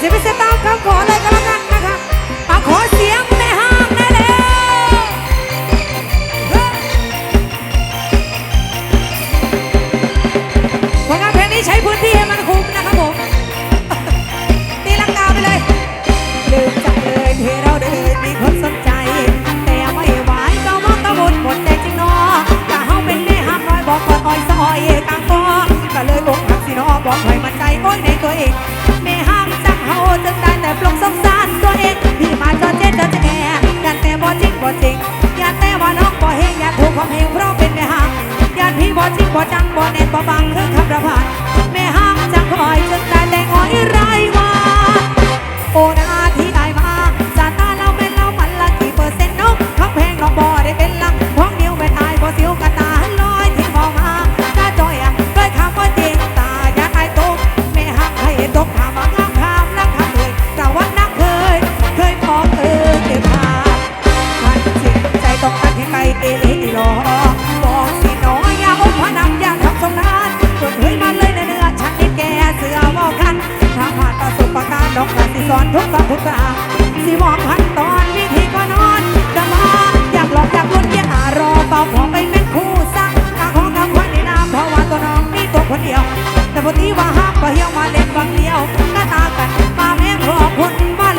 สิบเซตามคำขอเลยก็แล้วกันนะคะมาขอเสียงในห้างได้เลยผลงานเพลงนี้ใช้พื้นที่ให้มันคุ้มนะครับผม ตีลังกาไปเลยลืมใจเลยที่เราเดินมีคนสนใจ แต่ไม่ไหวก็มองตะบุญหมดแต่จริงนาะกะเฮาเป็นแม่ห้ามน้อยบอกคอยอ้อยซอยกลางก็ก็เลยบอกหักสิเนาบอกคอยมันใจโอ้ยในตัวเอง บอจริงบอจังบ่แน่นบอบังคือคำระพัน กระตากันปาเลี้ยงเรอคนบ้า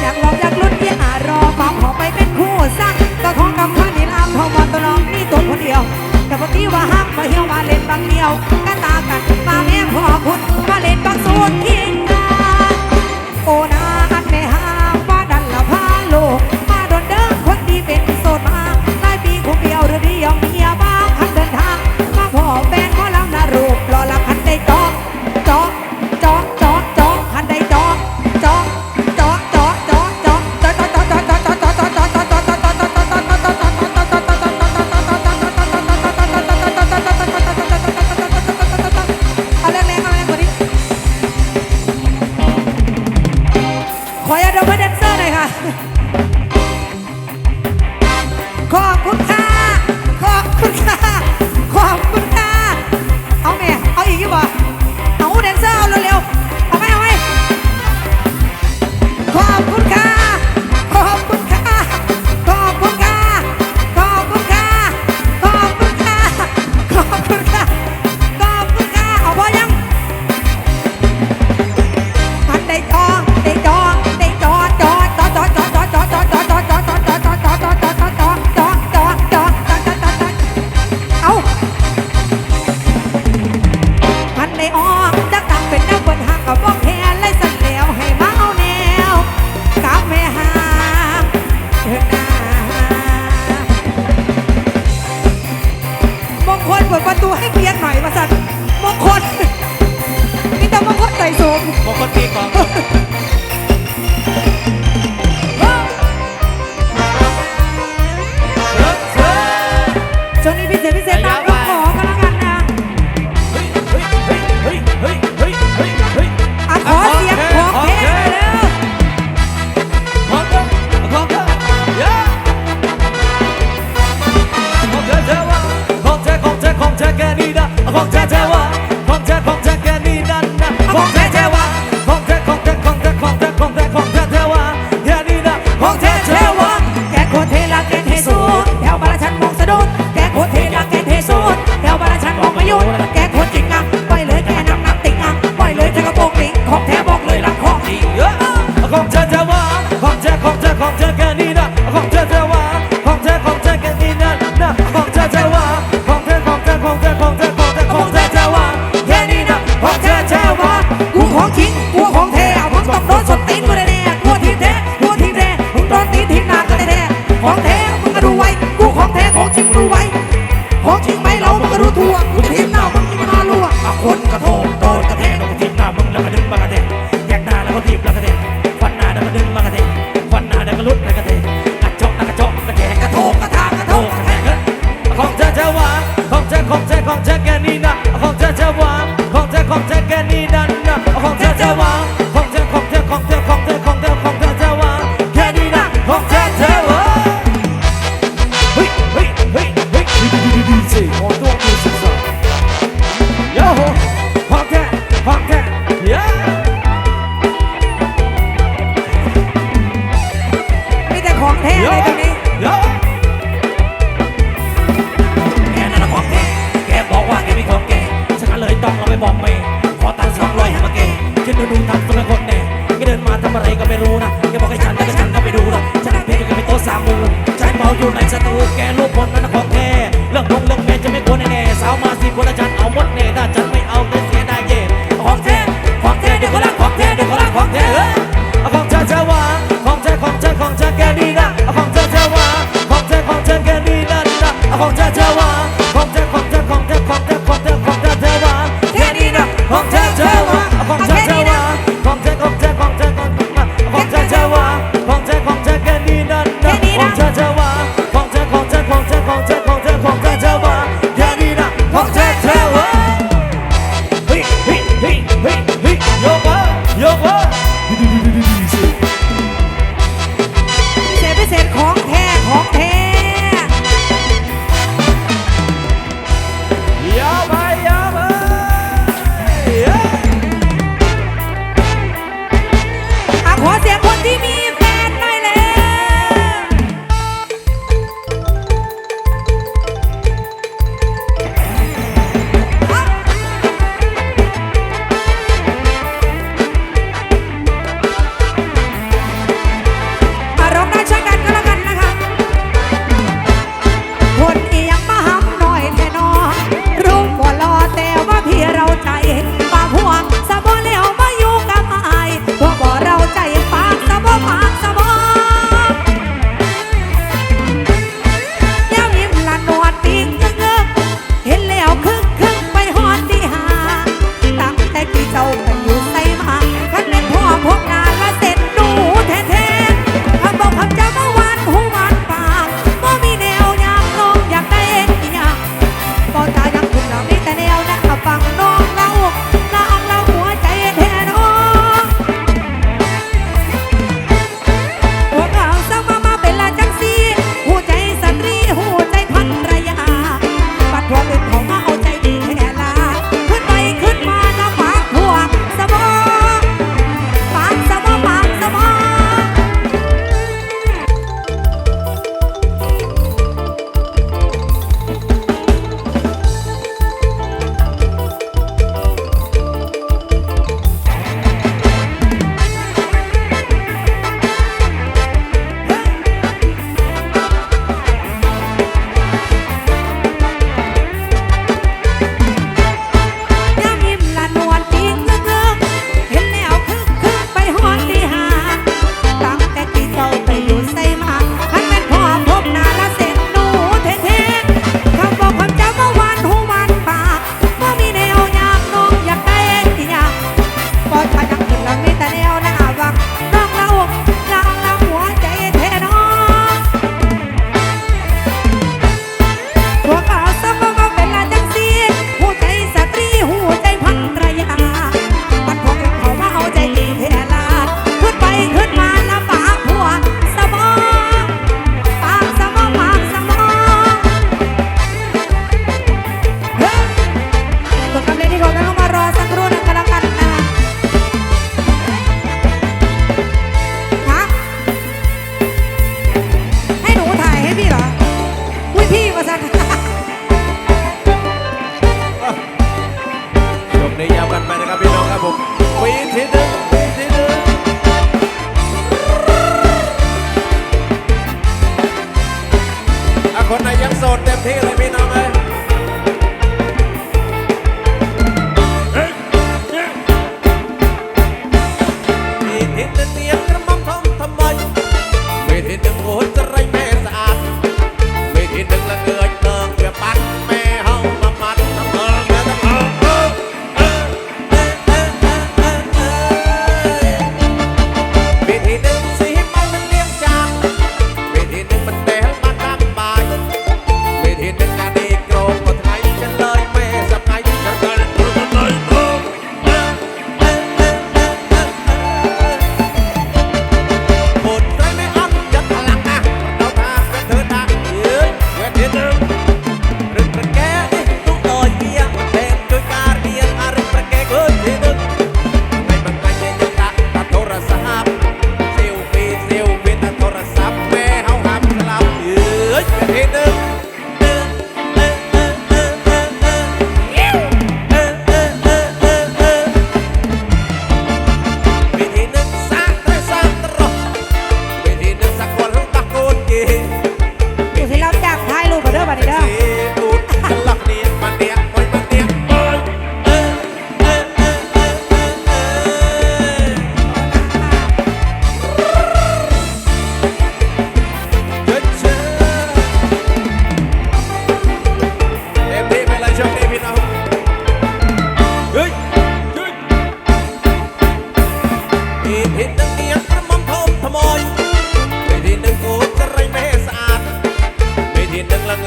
อยากหลบอยากหลุดกี่อารอปปอบไปเป็นคู่สร้างก็ท้องกำพันนิลามทองบอลตลองนี่ตัวคนเดียว แต่พอที่ว่าห้ามาเฮีวมาเลนบางเดียวกันตากันมาแม่พอพุณมาเล่นบางโซนที่ ขออนุาตดมเพื่แดนเซอร์หน่อยค่ะ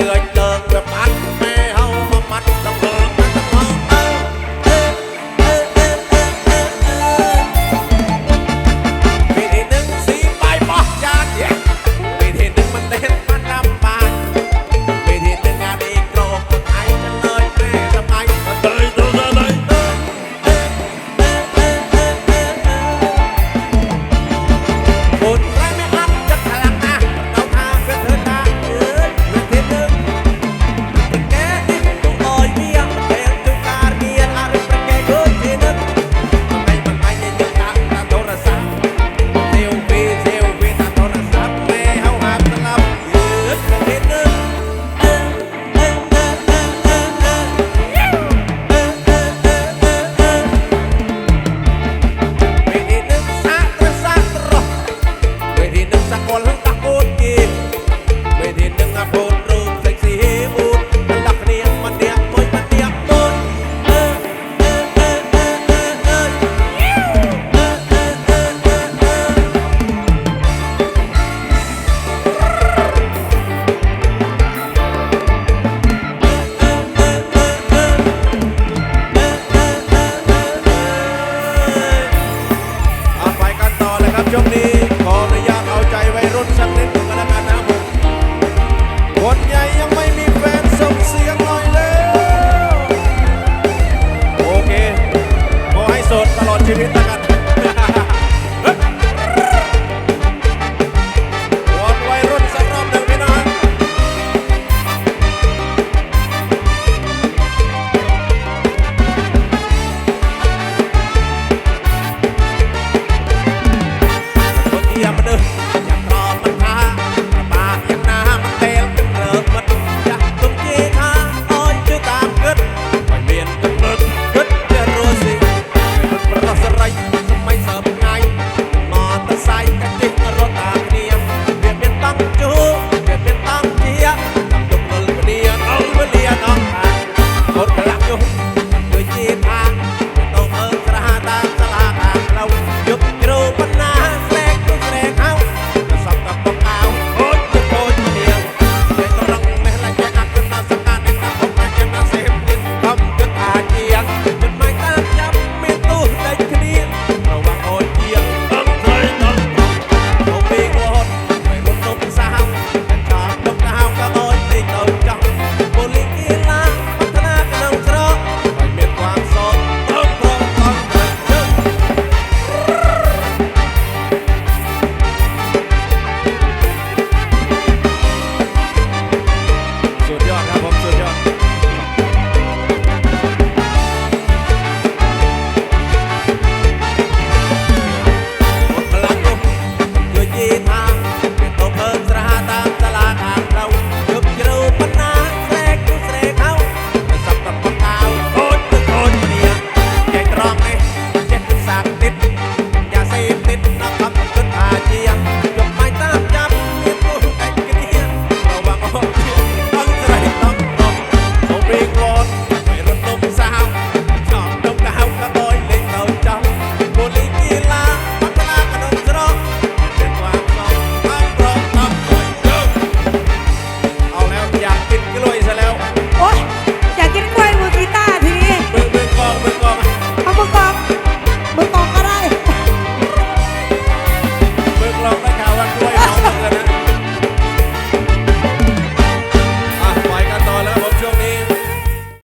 like that.